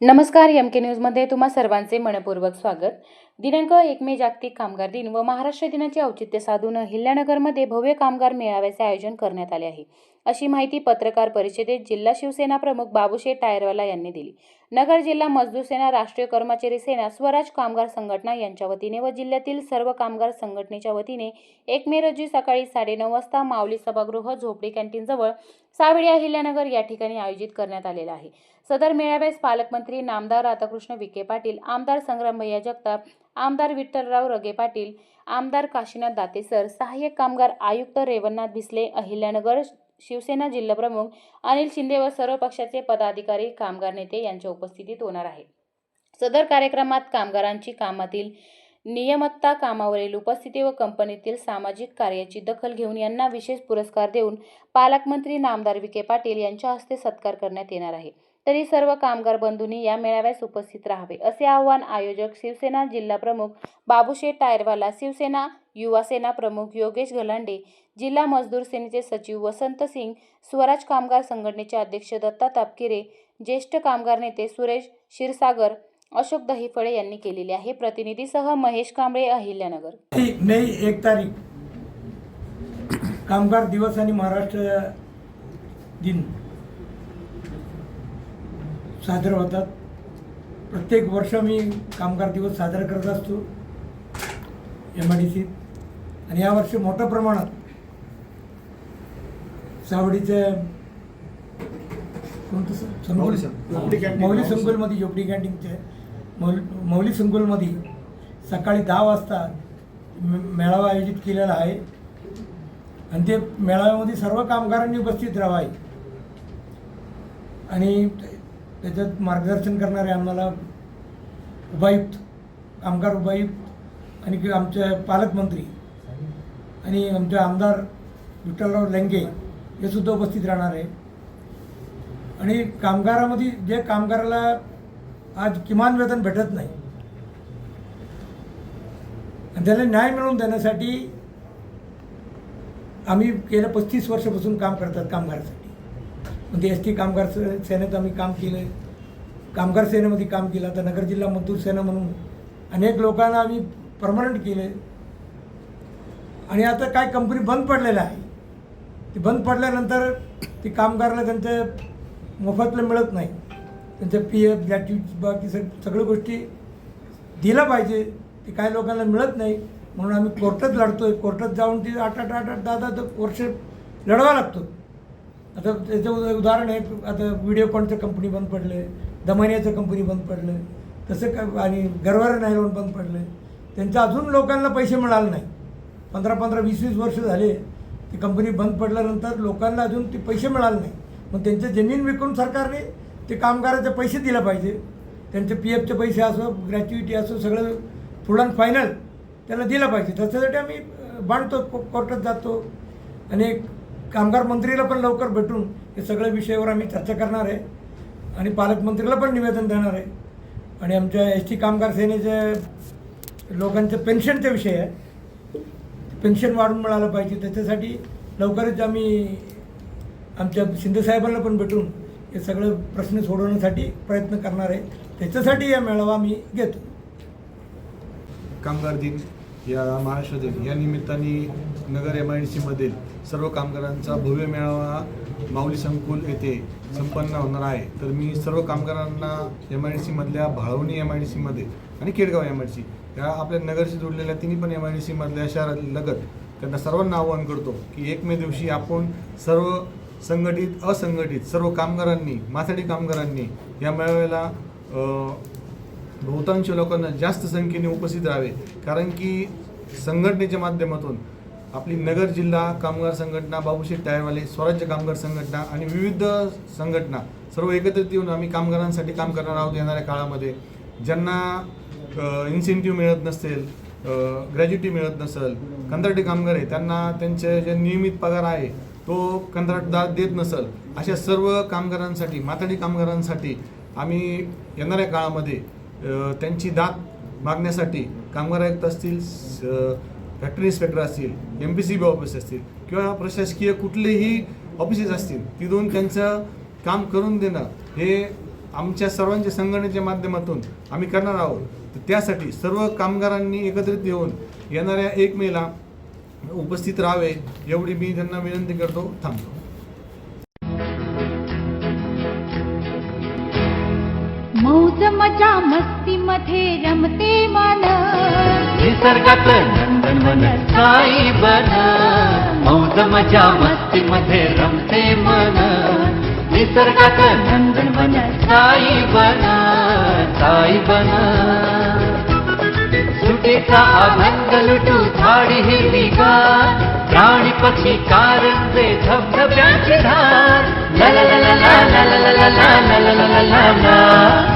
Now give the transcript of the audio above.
नमस्कार एम के न्यूजमध्ये तुम्हा सर्वांचे मनपूर्वक स्वागत. दिनांक एक मे जागतिक कामगार दिन व महाराष्ट्र दिनाचे औचित्य साधून हिल्ल्यानगरमध्ये भव्य कामगार मेळाव्याचे आयोजन करण्यात आले आहे. अशी माहिती पत्रकार परिषदेत जिल्हा शिवसेना प्रमुख बाबूशेठ टायरवाला यांनी दिली. नगर जिल्हा मजदूर सेना राष्ट्रीय कर्मचारी सेना स्वराज कामगार संघटना यांच्या वतीने व जिल्ह्यातील सर्व कामगार संघटनेच्या वतीने एक मे रोजी सकाळी साडेनऊ वाजता माऊली सभागृह झोपडी कॅन्टीनजवळ सावेडी अहिल्यानगर या ठिकाणी आयोजित करण्यात आलेला आहे. सदर मेळाव्यास पालकमंत्री नामदार राधाकृष्ण विखे पाटील आमदार संग्रामभैया जगताप आमदार विठ्ठलराव रगे पाटील आमदार काशीनाथ दातेसर सहाय्यक कामगार आयुक्त रेवणनाथ भिसले अहिल्यानगर शिवसेना जिल्हाप्रमुख अनिल शिंदे व सर्व पक्षाचे पदाधिकारी कामगार नेते यांच्या उपस्थितीत होणार आहे. सदर कार्यक्रमात कामगारांची कामातील नियमत्ता कामावरील उपस्थिती व कंपनीतील सामाजिक कार्याची दखल घेऊन यांना विशेष पुरस्कार देऊन पालकमंत्री नामदार विखे पाटील यांच्या हस्ते सत्कार करण्यात येणार आहे. तरी सर्व कामगार बंधूंनी या मेळाव्यास उपस्थित राहावे असे आवाहन आयोजक शिवसेना जिल्हा प्रमुख बाबूशेठ टायरवाला शिवसेना युवा सेना प्रमुख योगेश गलांडे जिल्हा मजदूर सेनेचे सचिव वसंत सिंग स्वराज कामगार संघटनेचे अध्यक्ष दत्ता तापकिरे ज्येष्ठ कामगार नेते सुरेश क्षीरसागर अशोक दहिफळे यांनी केलेले आहे. प्रतिनिधीसह महेश कांबळे अहिल्यानगर. मे एक तारीख कामगार दिवस आणि महाराष्ट्र दिन. साजरे होतात. प्रत्येक वर्ष मी कामगार दिवस साजरा करत असतो. एम आय डी सीत आणि यावर्षी मोठ्या प्रमाणात सावडीच्या कोणतं संकुल? मौली संकुलमध्ये जोपडी कॅन्टीनचे. मौल मौली संकुलमध्ये सकाळी दहा वाजता मेळावा आयोजित केलेला आहे. आणि ते मेळाव्यामध्ये सर्व कामगारांनी उपस्थित राहावे. आणि त्याच्यात मार्गदर्शन करणारे आम्हाला उपायुक्त कामगार उपायुक्त आणि कि- आमचे पालकमंत्री आणि आमचे आमदार विठ्ठलराव लेंगे हे सुद्धा उपस्थित राहणार आहे. आणि कामगारामध्ये जे कामगाराला आज किमान वेतन भेटत नाही आणि त्याला न्याय मिळवून देण्यासाठी आम्ही गेल्या पस्तीस वर्षापासून काम करतात कामगारासाठी. म्हणजे एस टी कामगार सेनेत आम्ही काम केलं कामगार सेनेमध्ये काम केलं. आता नगर जिल्हा मजदूर सेना म्हणून अनेक लोकांना आम्ही परमनंट केले आणि आता काय कंपनी बंद पडलेल्या आहे. ती बंद पडल्यानंतर ती कामगारला त्यांचं मोफतला मिळत नाही. त्यांचं पी एफ ग्रॅट्युटी बाकी सग सगळ्या गोष्टी दिल्या पाहिजे. ते काही लोकांना मिळत नाही. म्हणून आम्ही कोर्टात लढतो आहे कोर्टात जाऊन ती आठ आठ आठ आठ दहा दहा वर्ष लढवा लागतो. आता त्याचं उदाहरण आहे आता व्हिडिओकॉनचं कंपनी बंद पडले दमानियाचं कंपनी बंद पडलं तसं का आणि गरवारे नायलॉन बंद पडलं त्यांचं अजून लोकांना पैसे मिळाले नाही. पंधरा पंधरा वीस वीस वर्ष झाले ती कंपनी बंद पडल्यानंतर लोकांना अजून ते पैसे मिळाले नाही. मग त्यांच्या जमीन विकून सरकारने ते कामगाराचे पैसे दिले पाहिजे. त्यांचे पी एफचे पैसे असो ग्रॅच्युइटी असो सगळं फुल अँड फायनल त्याला दिलं पाहिजे. त्याच्यासाठी आम्ही बांधतो को- कोर्टात जातो. आणि कामगार मंत्रीला पण लवकर भेटून हे सगळ्या विषयावर आम्ही चर्चा करणार आहे. आणि पालकमंत्रीला पण निवेदन देणार आहे. आणि आमच्या एस टी कामगार सेनेचे लोकांचं पेन्शनचा विषय आहे. पेन्शन वाढून मिळालं पाहिजे. त्याच्यासाठी लवकरच आम्ही आमच्या शिंदेसाहेबांना पण भेटून हे सगळं प्रश्न सोडवण्यासाठी प्रयत्न करणार आहे. त्याच्यासाठी या मेळावा आम्ही घेतो. कामगार दिन या महाराष्ट्र दिन या निमित्ताने नगर एम आय डी सीमधील सर्व कामगारांचा भव्य मेळावा माऊली संकुल येथे संपन्न होणार आहे. तर मी सर्व कामगारांना एम आय डी सीमधल्या भाळवणी एम आय डी सीमध्ये आणि Kedgaon M I D C या आपल्या नगरशी जोडलेल्या तिन्ही पण एम आय डी सीमधल्या शहरात लगत त्यांना सर्वांना आवाहन करतो की एक मे दिवशी आपण सर्व संघटित असंघटित सर्व कामगारांनी माथाडी कामगारांनी या मेळाव्याला बहुतांश लोकांना जास्त संख्येने उपस्थित राहावे. कारण की संघटनेच्या माध्यमातून आपली नगर जिल्हा कामगार संघटना बाबूशेठ टायरवाले स्वराज्य कामगार संघटना आणि विविध संघटना सर्व एकत्रित येऊन आम्ही कामगारांसाठी काम करणार आहोत येणाऱ्या काळामध्ये. ज्यांना इन्सेंटिव्ह मिळत नसेल ग्रॅज्युटी मिळत नसेल कंत्राटी कामगार आहे त्यांना त्यांचे जे नियमित पगार आहे तो कंत्राटदार देत नसेल अशा सर्व कामगारांसाठी माथाडी कामगारांसाठी आम्ही येणाऱ्या काळामध्ये त्यांची दाद मागण्यासाठी कामगार आयुक्त असतील फॅक्टरी इन्स्पेक्टर असतील M P C B office असतील किंवा प्रशासकीय कुठलेही ऑफिसेस असतील तिथून त्यांचं काम करून देणं हे आमच्या सर्वांच्या संघटनेच्या माध्यमातून आम्ही करणार आहोत. तर त्यासाठी सर्व कामगारांनी एकत्रित येऊन येणाऱ्या एक मेला उपस्थित राहावे एवढी मी त्यांना विनंती करतो. थांबतो. मौज मजा मस्ती मध्ये रमते मन निसर्गात नंदनवन साई बन मौज मजा मस्ती मध्ये रमते मन निसर्गात नंदनवन साई बन साई बन सुटेचा आनंद लुटू झाडी हिरवी गार प्राणी पक्षी कारंजे धबधब्याची धार ला ला ला ला ला ला ला ला ला ला ला ला ला ला ला